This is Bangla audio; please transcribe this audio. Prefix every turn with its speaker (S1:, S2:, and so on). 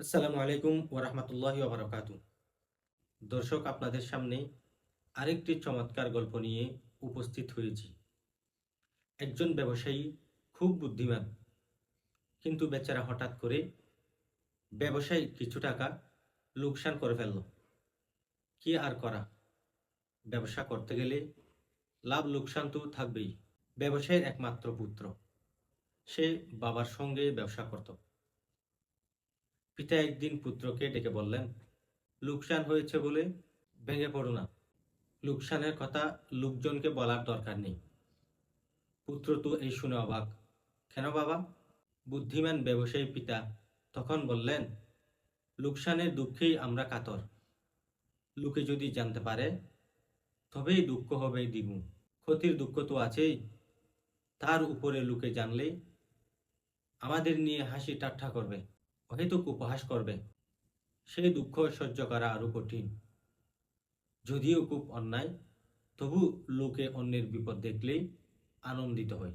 S1: আসসালামু আলাইকুম ওরহমতুল্লাহ ওবরাকাত দর্শক, আপনাদের সামনে আরেকটি চমৎকার গল্প নিয়ে উপস্থিত হয়েছি। একজন ব্যবসায়ী খুব বুদ্ধিমান, কিন্তু বেচারা হঠাৎ করে ব্যবসায়ী কিছু টাকা লোকসান করে ফেলল। কি আর করা? ব্যবসা করতে গেলে লাভ লোকসান তো থাকবেই। ব্যবসায়ীর একমাত্র পুত্র। সে বাবার সঙ্গে ব্যবসা করত। পিতা একদিন পুত্রকে ডেকে বললেন, লোকসান হয়েছে বলে ভেঙে পড়ো না। লোকসানের কথা লোকজনকে বলার দরকার নেই। পুত্র তো এই শুনে অবাক। কেন বাবা? বুদ্ধিমান ব্যবসায়ী পিতা তখন বললেন, লোকসানের দুঃখেই আমরা কাতর। লোকে যদি জানতে পারে, তবেই দুঃখ হবে দ্বিগুণ। ক্ষতির দুঃখ তো আছেই। তার উপরে লোকে জানলে আমাদের নিয়ে হাসি ঠাট্টা করবে। অহেতুক উপহাস করবে। সেই দুঃখ সহ্য করা আরও কঠিন। যদিও খুব অন্যায়, তবু লোকে অন্যের বিপদ দেখলেই আনন্দিত হয়।